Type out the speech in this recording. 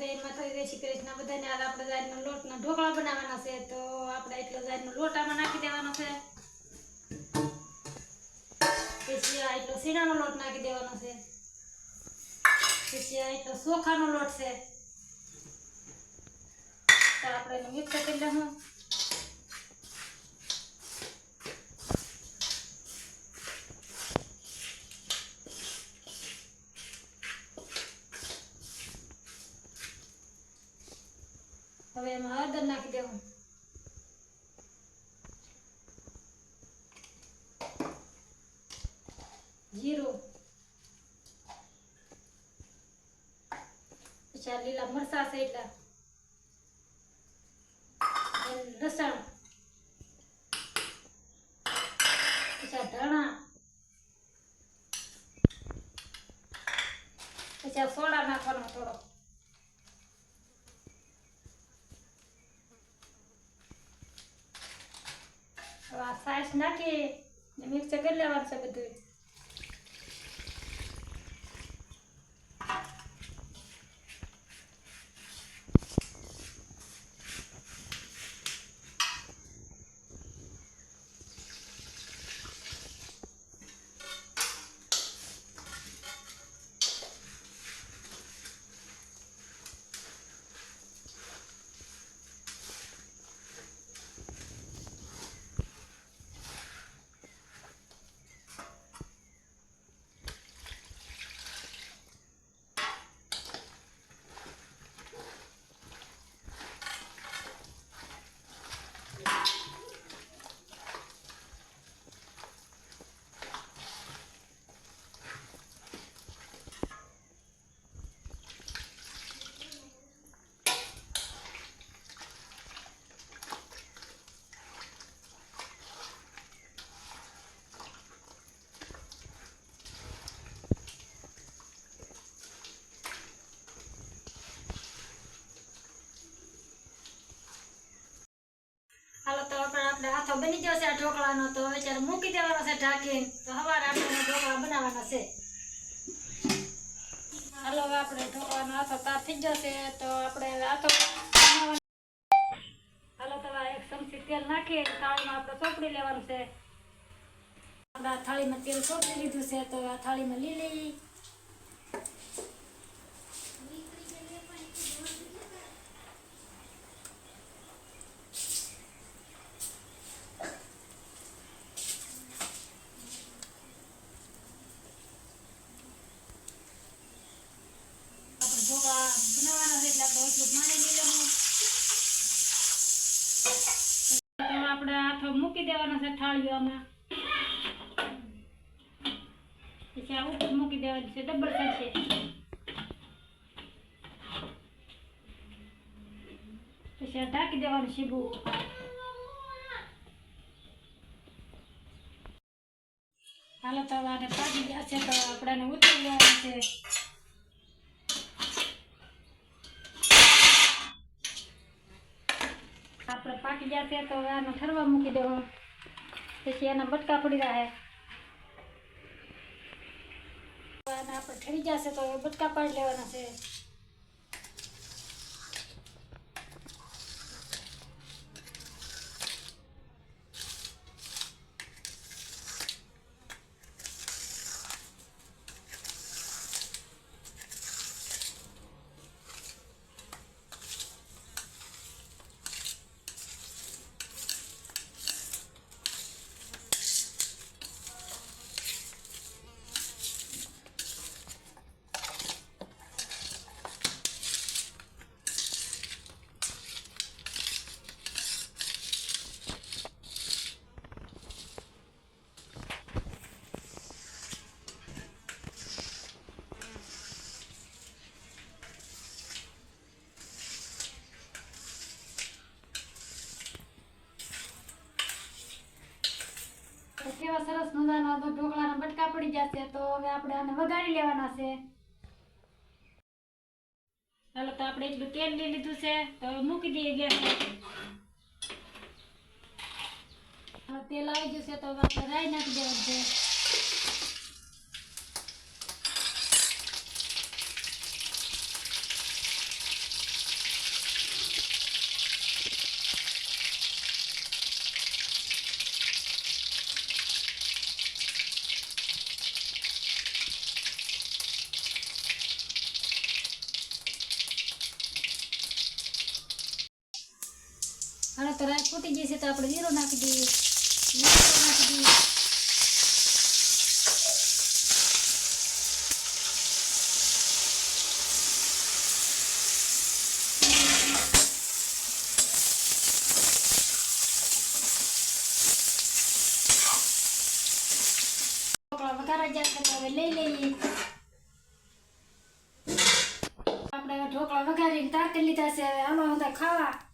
જયમાં થઈ જાય શ્રી કૃષ્ણ બધાને આપણે જાહેરનો લોટનો ઢોકળા બનાવવાના છે, તો આપણે એટલો જાહેરનો લોટ નાખી દેવાનો છે. પછી એટલો શીણાનો લોટ નાખી દેવાનો છે. પછી એટલો ચોખાનો લોટ છે. તો આપણે મિક્સ કરી લઈશું હવે એમાં હળદર નાખી દેવું. જીરું. પછી લીલા મરચા છે એટલા. લસણ. પછી ધાણા. પછી સોડા નાખવાનો થોડો હવે આ સાસ નાખી મિક્સ કરી લેવાનું છે બધું હાલો તો આપણે આપણે હાથો બની ગયો આ ઢોકળાનો તો હવે ત્યારે મૂકી દેવાનો છે, ઢાંકીને. તો સવારે આપણે ઢોકળા બનાવવાના છે. હાલો આપણે ઢોકળાનો હાથો તાર થઈ ગયો છે, તો આપણે હાથો હાલો, તો એક ચમચી તેલ નાખી થાળીમાં આપણે ચોપડી લેવાનું છે. આ થાળીમાં તેલ ચોપડી લીધું છે, તો આ થાળીમાં લીલી ઢોકળા બનાવવાના છે એટલે આપણે એટલું પાણી લઈ લેવાનું. તો આપણે હાથો મૂકી દેવાનો છે થાળીઓમાં પછી આ ઉપર મૂકી દેવાની છે, ડબલ થશે. પછી આ ઢાંકી દેવાનું સીબું. હાલો તો આને પાકી ગયા છે, તો આપણાને ઉતરી લેવાનું છે. આપણે પાકી જશે તો હવે આને ઠરવા મૂકી દેવું. પછી એના બટકા પડી રહે અને આપણે ઠરી જશે તો બટકા પાડી લેવાના છે. કેવા સરસ મજાના તો ઢોકળાના બટકા પડી જશે તો હવે આપણે આને વઘારી લેવાના છે. હાલો, તો આપણે એટલું તેલ લઈ લીધું છે, તો હવે મૂકી દઈએ ગેસ તેલ આવી ગયું છે તો હવે આપણે રાઈ નાખી દેવાનું છે. અને તો રાઈ ફૂટી જશે તો આપણે જીરો નાખી દઈએ. લીમડો નાખી દઈએ. વઘારા જાય છે તો હવે લઈ લઈએ. આપણે ઢોકળા વઘારીને તાર લીધા છે. હવે આમાં બધા ખાવા